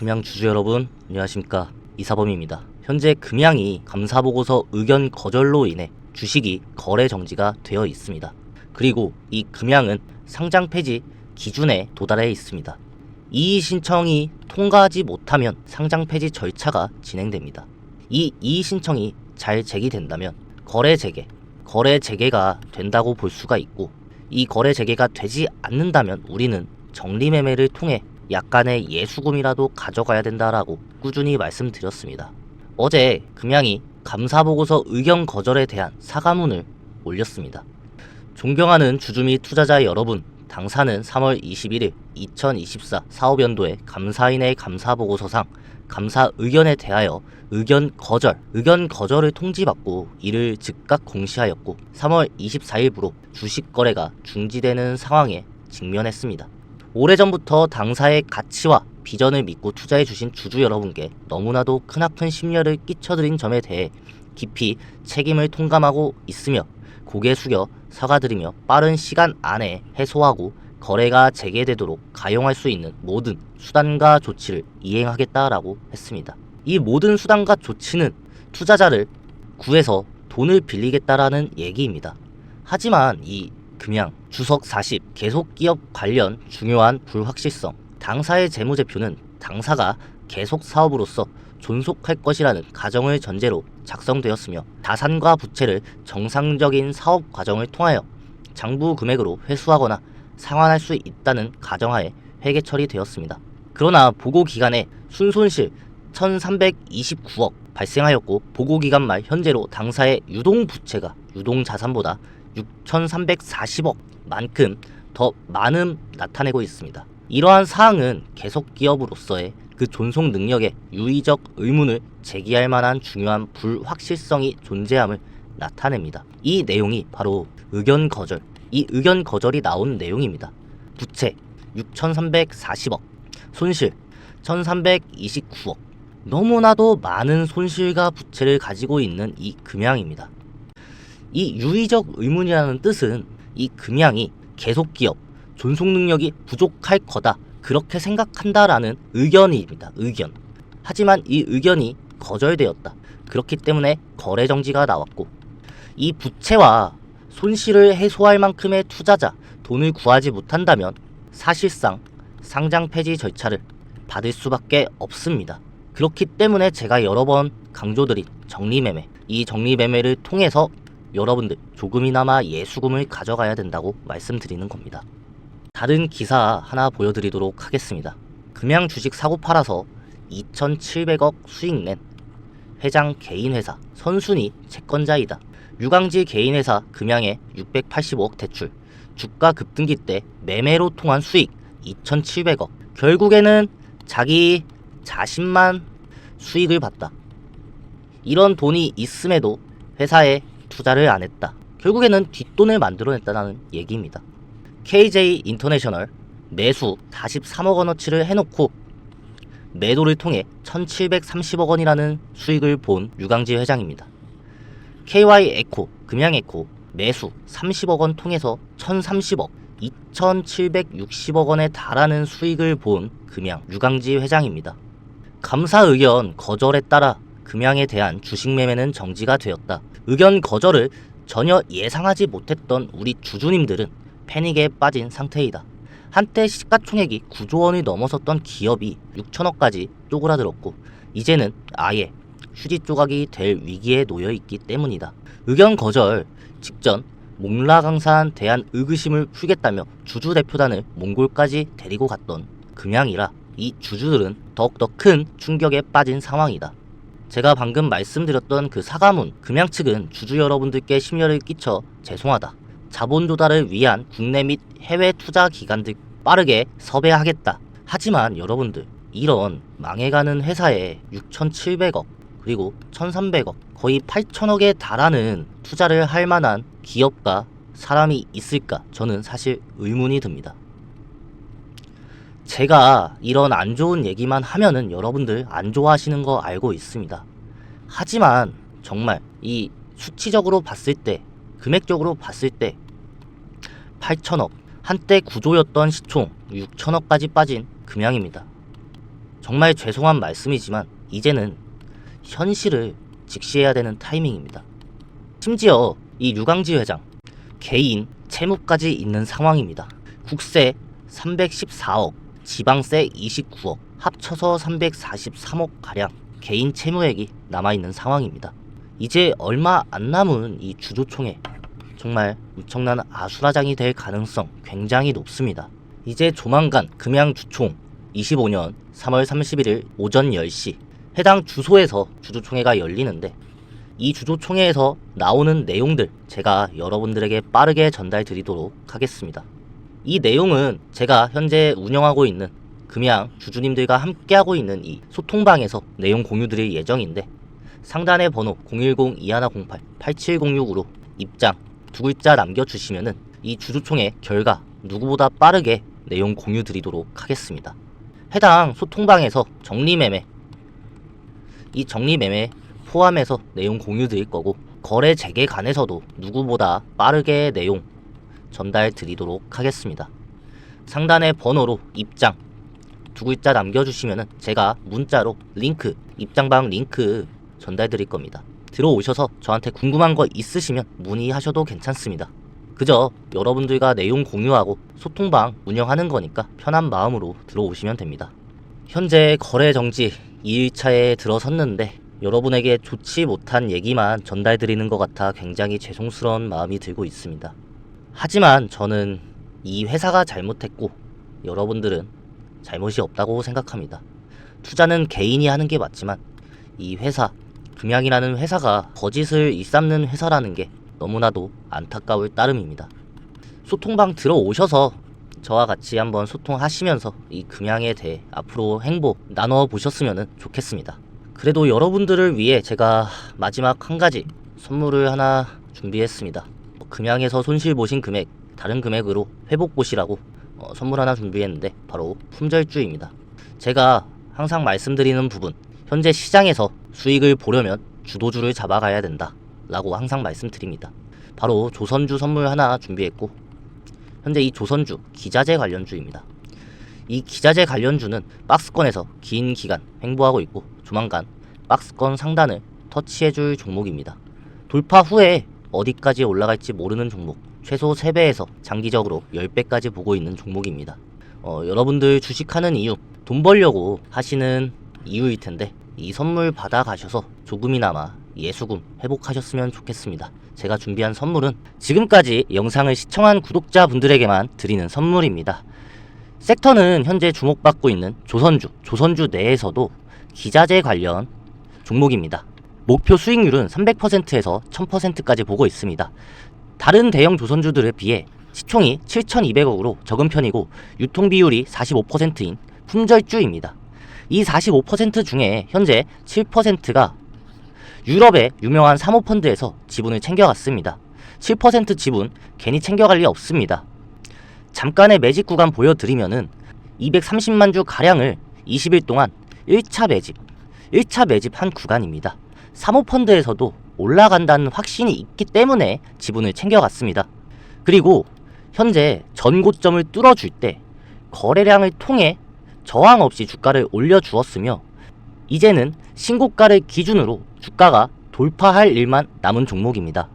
금양 주주 여러분 안녕하십니까 이사범입니다. 현재 금양이 감사보고서 의견 거절로 인해 주식이 거래 정지가 되어 있습니다. 그리고 이 금양은 상장 폐지 기준에 도달해 있습니다. 이의 신청이 통과하지 못하면 상장 폐지 절차가 진행됩니다. 이 이의 신청이 잘 제기된다면 거래 재개, 거래 재개가 된다고 볼 수가 있고 이 거래 재개가 되지 않는다면 우리는 정리매매를 통해 약간의 예수금이라도 가져가야 된다라고 꾸준히 말씀드렸습니다. 어제 금양이 감사보고서 의견 거절에 대한 사과문을 올렸습니다. 존경하는 주주 및 투자자 여러분, 당사는 3월 21일 2024 사업연도의 감사인의 감사보고서상 감사 의견에 대하여 의견 거절, 의견 거절을 통지받고 이를 즉각 공시하였고 3월 24일부로 주식 거래가 중지되는 상황에 직면했습니다. 오래전부터 당사의 가치와 비전을 믿고 투자해 주신 주주 여러분께 너무나도 크나큰 심려를 끼쳐드린 점에 대해 깊이 책임을 통감하고 있으며 고개 숙여 사과드리며 빠른 시간 안에 해소하고 거래가 재개되도록 가용할 수 있는 모든 수단과 조치를 이행하겠다라고 했습니다. 이 모든 수단과 조치는 투자자를 구해서 돈을 빌리겠다라는 얘기입니다. 하지만 이 금양, 주석 40, 계속 기업 관련 중요한 불확실성, 당사의 재무제표는 당사가 계속 사업으로서 존속할 것이라는 가정을 전제로 작성되었으며 자산과 부채를 정상적인 사업 과정을 통하여 장부 금액으로 회수하거나 상환할 수 있다는 가정하에 회계 처리되었습니다. 그러나 보고 기간에 순손실 1329억 발생하였고 보고 기간 말 현재로 당사의 유동 부채가 유동 자산보다 6,340억 만큼 더 많음 나타내고 있습니다. 이러한 사항은 계속 기업으로서의 그 존속 능력에 유의적 의문을 제기할 만한 중요한 불확실성이 존재함을 나타냅니다. 이 내용이 바로 의견 거절, 이 의견 거절이 나온 내용입니다. 부채 6,340억, 손실 1,329억. 너무나도 많은 손실과 부채를 가지고 있는 이 금양입니다. 이 유의적 의문이라는 뜻은 이 금양이 계속 기업, 존속 능력이 부족할 거다. 그렇게 생각한다라는 의견입니다. 의견. 하지만 이 의견이 거절되었다. 그렇기 때문에 거래 정지가 나왔고 이 부채와 손실을 해소할 만큼의 투자자 돈을 구하지 못한다면 사실상 상장 폐지 절차를 받을 수밖에 없습니다. 그렇기 때문에 제가 여러 번 강조드린 정리매매 이 정리매매를 통해서 여러분들 조금이나마 예수금을 가져가야 된다고 말씀드리는 겁니다. 다른 기사 하나 보여드리도록 하겠습니다. 금양 주식 사고 팔아서 2,700억 수익 낸 회장 개인 회사 선순위 채권자이다. 유광지 개인 회사 금양에 685억 대출 주가 급등기 때 매매로 통한 수익 2,700억 결국에는 자기 자신만 수익을 봤다. 이런 돈이 있음에도 회사에 투자를 안 했다. 결국에는 뒷돈을 만들어냈다는 얘기입니다. KJ 인터내셔널 매수 43억 원어치를 해놓고 매도를 통해 1730억 원이라는 수익을 본 유강지 회장입니다. KY 에코, 금양 에코 매수 30억 원 통해서 1030억, 2760억 원에 달하는 수익을 본 금양 유강지 회장입니다. 감사 의견 거절에 따라 금양에 대한 주식 매매는 정지가 되었다. 의견 거절을 전혀 예상하지 못했던 우리 주주님들은 패닉에 빠진 상태이다. 한때 시가총액이 9조 원이 넘어섰던 기업이 6천억까지 쪼그라들었고 이제는 아예 휴지 조각이 될 위기에 놓여 있기 때문이다. 의견 거절 직전 몽라강산 대한 의구심을 풀겠다며 주주 대표단을 몽골까지 데리고 갔던 금양이라 이 주주들은 더욱더 큰 충격에 빠진 상황이다. 제가 방금 말씀드렸던 그 사과문 금양 측은 주주 여러분들께 심려를 끼쳐 죄송하다. 자본 조달을 위한 국내 및 해외 투자 기관들 빠르게 섭외하겠다. 하지만 여러분들 이런 망해가는 회사에 6,700억 그리고 1,300억 거의 8천억에 달하는 투자를 할 만한 기업과 사람이 있을까? 저는 사실 의문이 듭니다. 제가 이런 안 좋은 얘기만 하면은 여러분들 안 좋아하시는 거 알고 있습니다. 하지만 정말 이 수치적으로 봤을 때, 금액적으로 봤을 때 8천억, 한때 구조였던 시총 6천억까지 빠진 금양입니다. 정말 죄송한 말씀이지만 이제는 현실을 직시해야 되는 타이밍입니다. 심지어 이 유강지 회장 개인 채무까지 있는 상황입니다. 국세 314억, 지방세 29억, 합쳐서 343억 가량 개인 채무액이 남아 있는 상황입니다. 이제 얼마 안 남은 이 주조총회 정말 엄청난 아수라장이 될 가능성 굉장히 높습니다. 이제 조만간 금양주총 25년 3월 31일 오전 10시 해당 주소에서 주조총회가 열리는데 이 주조총회에서 나오는 내용들 제가 여러분들에게 빠르게 전달 드리도록 하겠습니다. 이 내용은 제가 현재 운영하고 있는 금양 주주님들과 함께하고 있는 이 소통방에서 내용 공유 드릴 예정인데 상단의 번호 010-2108-8706으로 입장 두 글자 남겨주시면은 이 주주총회 결과 누구보다 빠르게 내용 공유 드리도록 하겠습니다. 해당 소통방에서 정리매매 이 정리매매 포함해서 내용 공유 드릴 거고 거래 재개 간에서도 누구보다 빠르게 내용 전달 드리도록 하겠습니다. 상단의 번호로 입장 두 글자 남겨주시면은 제가 문자로 링크 입장방 링크 전달 드릴 겁니다. 들어오셔서 저한테 궁금한 거 있으시면 문의하셔도 괜찮습니다. 그저 여러분들과 내용 공유하고 소통방 운영하는 거니까 편한 마음으로 들어오시면 됩니다. 현재 거래 정지 2일차에 들어섰는데 여러분에게 좋지 못한 얘기만 전달드리는 것 같아 굉장히 죄송스러운 마음이 들고 있습니다. 하지만 저는 이 회사가 잘못했고 여러분들은 잘못이 없다고 생각합니다. 투자는 개인이 하는 게 맞지만 이 회사, 금양이라는 회사가 거짓을 일삼는 회사라는 게 너무나도 안타까울 따름입니다. 소통방 들어오셔서 저와 같이 한번 소통하시면서 이 금양에 대해 앞으로 행보 나눠 보셨으면 좋겠습니다. 그래도 여러분들을 위해 제가 마지막 한 가지 선물을 하나 준비했습니다. 금양에서 손실 보신 금액 다른 금액으로 회복 보시라고 어, 선물 하나 준비했는데 바로 품절주입니다. 제가 항상 말씀드리는 부분 현재 시장에서 수익을 보려면 주도주를 잡아가야 된다 라고 항상 말씀드립니다. 바로 조선주 선물 하나 준비했고 현재 이 조선주 기자재 관련주입니다. 이 기자재 관련주는 박스권에서 긴 기간 횡보하고 있고 조만간 박스권 상단을 터치해줄 종목입니다. 돌파 후에 어디까지 올라갈지 모르는 종목 최소 3배에서 장기적으로 10배까지 보고 있는 종목입니다. 어, 여러분들 주식하는 이유 돈 벌려고 하시는 이유일 텐데 이 선물 받아 가셔서 조금이나마 예수금 회복하셨으면 좋겠습니다. 제가 준비한 선물은 지금까지 영상을 시청한 구독자분들에게만 드리는 선물입니다. 섹터는 현재 주목받고 있는 조선주, 조선주 내에서도 기자재 관련 종목입니다. 목표 수익률은 300%에서 1000%까지 보고 있습니다. 다른 대형 조선주들에 비해 시총이 7,200억으로 적은 편이고 유통 비율이 45%인 품절주입니다. 이 45% 중에 현재 7%가 유럽의 유명한 사모펀드에서 지분을 챙겨갔습니다. 7% 지분 괜히 챙겨갈 리 없습니다. 잠깐의 매집 구간 보여드리면은 230만 주 가량을 20일 동안 1차 매집, 1차 매집한 구간입니다. 사모펀드에서도 올라간다는 확신이 있기 때문에 지분을 챙겨갔습니다. 그리고 현재 전고점을 뚫어줄 때 거래량을 통해 저항 없이 주가를 올려주었으며 이제는 신고가를 기준으로 주가가 돌파할 일만 남은 종목입니다.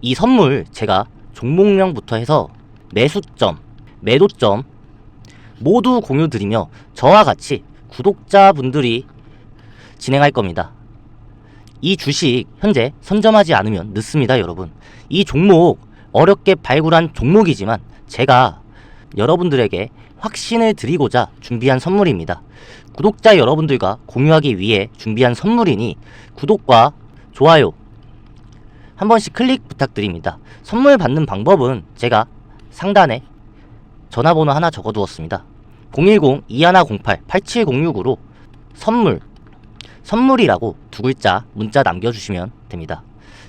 이 선물 제가 종목명부터 해서 매수점, 매도점 모두 공유드리며 저와 같이 구독자분들이 진행할 겁니다. 이 주식 현재 선점하지 않으면 늦습니다, 여러분. 이 종목 어렵게 발굴한 종목이지만 제가 여러분들에게 확신을 드리고자 준비한 선물입니다. 구독자 여러분들과 공유하기 위해 준비한 선물이니 구독과 좋아요 한 번씩 클릭 부탁드립니다. 선물 받는 방법은 제가 상단에 전화번호 하나 적어두었습니다. 010-2108-8706으로 선물, 선물이라고 두 글자 문자 남겨주시면 됩니다.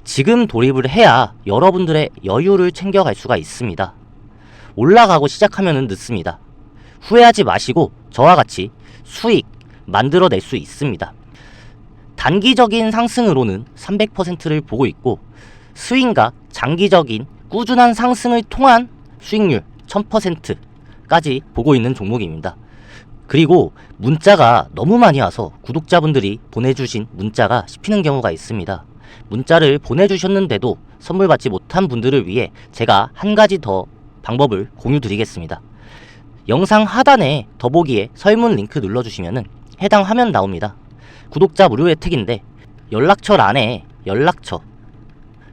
지금 돌입을 해야 여러분들의 여유를 챙겨갈 수가 있습니다. 올라가고 시작하면 늦습니다. 후회하지 마시고 저와 같이 수익 만들어낼 수 있습니다. 단기적인 상승으로는 300%를 보고 있고 스윙과 장기적인 꾸준한 상승을 통한 수익률 1000%까지 보고 있는 종목입니다. 그리고 문자가 너무 많이 와서 구독자분들이 보내주신 문자가 씹히는 경우가 있습니다. 문자를 보내주셨는데도 선물 받지 못한 분들을 위해 제가 한 가지 더 방법을 공유 드리겠습니다. 영상 하단에 더보기에 설문 링크 눌러주시면 해당 화면 나옵니다. 구독자 무료 혜택인데 연락처란에 연락처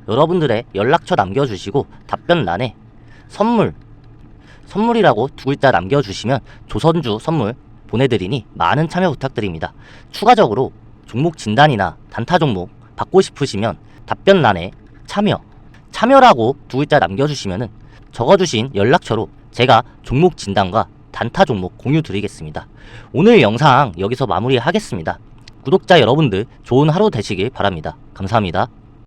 여러분들의 연락처 남겨주시고 답변란에 선물 선물이라고 두 글자 남겨주시면 조선주 선물 보내드리니 많은 참여 부탁드립니다. 추가적으로 종목 진단이나 단타 종목 받고 싶으시면 답변란에 참여 참여라고 두 글자 남겨주시면 적어주신 연락처로 제가 종목 진단과 단타 종목 공유 드리겠습니다. 오늘 영상 여기서 마무리하겠습니다. 구독자 여러분들 좋은 하루 되시길 바랍니다. 감사합니다.